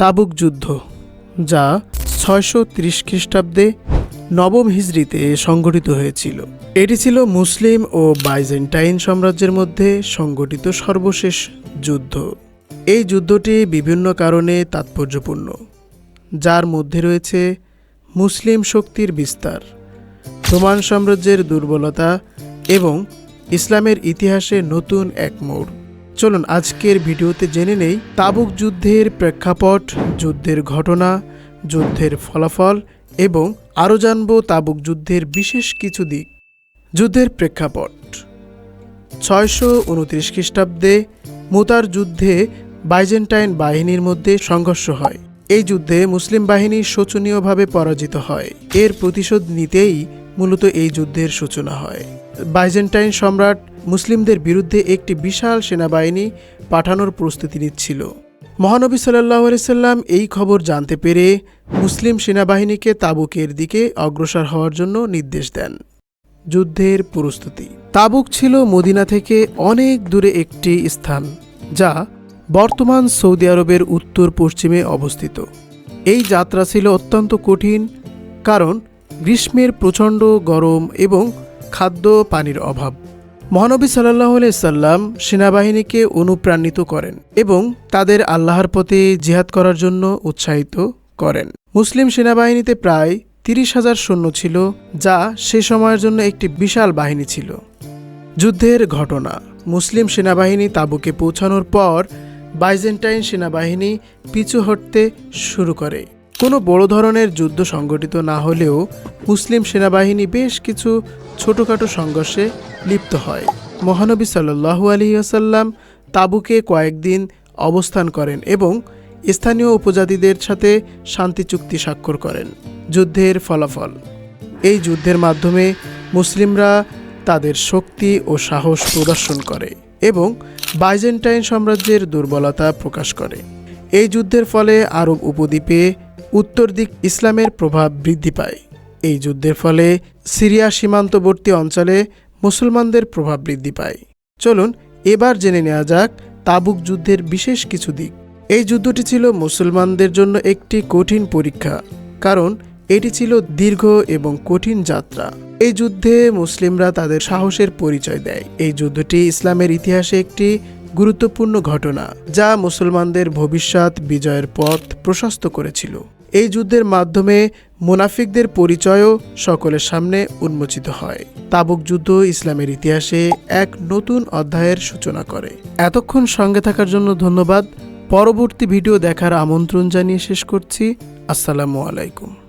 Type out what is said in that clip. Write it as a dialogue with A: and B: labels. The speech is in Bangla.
A: তাবুক যুদ্ধ, যা ছয়শো ত্রিশ খ্রিস্টাব্দে নবম হিজরিতে সংগঠিত হয়েছিল। এটি ছিল মুসলিম ও বাইজেন্টাইন সাম্রাজ্যের মধ্যে সংগঠিত সর্বশেষ যুদ্ধ। এই যুদ্ধটি বিভিন্ন কারণে তাৎপর্যপূর্ণ, যার মধ্যে রয়েছে মুসলিম শক্তির বিস্তার, রোমান সাম্রাজ্যের দুর্বলতা এবং ইসলামের ইতিহাসে নতুন এক মোড়। চলুন আজকের ভিডিওতে জেনে নেই তাবুক যুদ্ধের প্রেক্ষাপট, যুদ্ধের ঘটনা, যুদ্ধের ফলাফল এবং আরও জানব তাবুক যুদ্ধের বিশেষ কিছু দিক। যুদ্ধের প্রেক্ষাপট। ছয়শো উনত্রিশ খ্রিস্টাব্দে মুতার যুদ্ধে বাইজেন্টাইন বাহিনীর মধ্যে সংঘর্ষ হয়। এই যুদ্ধে মুসলিম বাহিনী শোচনীয়ভাবে পরাজিত হয়। এর প্রতিশোধ নিতেই মূলত এই যুদ্ধের সূচনা হয়। বাইজেন্টাইন সম্রাট মুসলিমদের বিরুদ্ধে একটি বিশাল সেনাবাহিনী পাঠানোর প্রস্তুতি নিচ্ছিল। মহানবী সাল্লাহ সাল্লাম এই খবর জানতে পেরে মুসলিম সেনাবাহিনীকে তাবুকের দিকে অগ্রসর হওয়ার জন্য নির্দেশ দেন। যুদ্ধের প্রস্তুতি। তাবুক ছিল মদিনা থেকে অনেক দূরে একটি স্থান, যা বর্তমান সৌদি আরবের উত্তর পশ্চিমে অবস্থিত। এই যাত্রা ছিল অত্যন্ত কঠিন, কারণ গ্রীষ্মের প্রচণ্ড গরম এবং খাদ্য পানির অভাব। মহানবী সাল্লাহ সাল্লাম সেনাবাহিনীকে অনুপ্রাণিত করেন এবং তাদের আল্লাহর পথে জিহাদ করার জন্য উৎসাহিত করেন। মুসলিম সেনাবাহিনীতে প্রায় তিরিশ হাজার সৈন্য ছিল, যা সে সময়ের জন্য একটি বিশাল বাহিনী ছিল। যুদ্ধের ঘটনা। মুসলিম সেনাবাহিনী তাবুকে পৌঁছানোর পর বাইজেন্টাইন সেনাবাহিনী পিছু হটতে শুরু করে। কোনো বড় ধরনের যুদ্ধ সংগঠিত না হলেও মুসলিম সেনাবাহিনী বেশ কিছু ছোটোখাটো সংঘর্ষে লিপ্ত হয়। মহানবী সাল্লু আলহিহাসাল্লাম তাবুকে কয়েকদিন অবস্থান করেন এবং স্থানীয় উপজাতিদের সাথে শান্তি চুক্তি স্বাক্ষর করেন। যুদ্ধের ফলাফল। এই যুদ্ধের মাধ্যমে মুসলিমরা তাদের শক্তি ও সাহস প্রদর্শন করে এবং বাইজেন্টাইন সাম্রাজ্যের দুর্বলতা প্রকাশ করে। এই যুদ্ধের ফলে আরব উপদ্বীপে উত্তর দিক ইসলামের প্রভাব বৃদ্ধি পায়। এই যুদ্ধের ফলে সিরিয়া সীমান্তবর্তী অঞ্চলে মুসলমানদের প্রভাব বৃদ্ধি পায়। চলুন এবার জেনে নেওয়া যাক তাবুক যুদ্ধের বিশেষ কিছু দিক। এই যুদ্ধটি ছিল মুসলমানদের জন্য একটি কঠিন পরীক্ষা, কারণ এটি ছিল দীর্ঘ এবং কঠিন যাত্রা। এই যুদ্ধে মুসলিমরা তাদের সাহসের পরিচয় দেয়। এই যুদ্ধটি ইসলামের ইতিহাসে একটি গুরুত্বপূর্ণ ঘটনা, যা মুসলমানদের ভবিষ্যৎ বিজয়ের পথ প্রশস্ত করেছিল। এই যুদ্ধের মাধ্যমে মুনাফিকদের পরিচয়ও সকলের সামনে উন্মোচিত হয়। তাবুক যুদ্ধ ইসলামের ইতিহাসে এক নতুন অধ্যায়ের সূচনা করে। এতক্ষণ সঙ্গে থাকার জন্য ধন্যবাদ। পরবর্তী ভিডিও দেখার আমন্ত্রণ জানিয়ে শেষ করছি। আসসালামু আলাইকুম।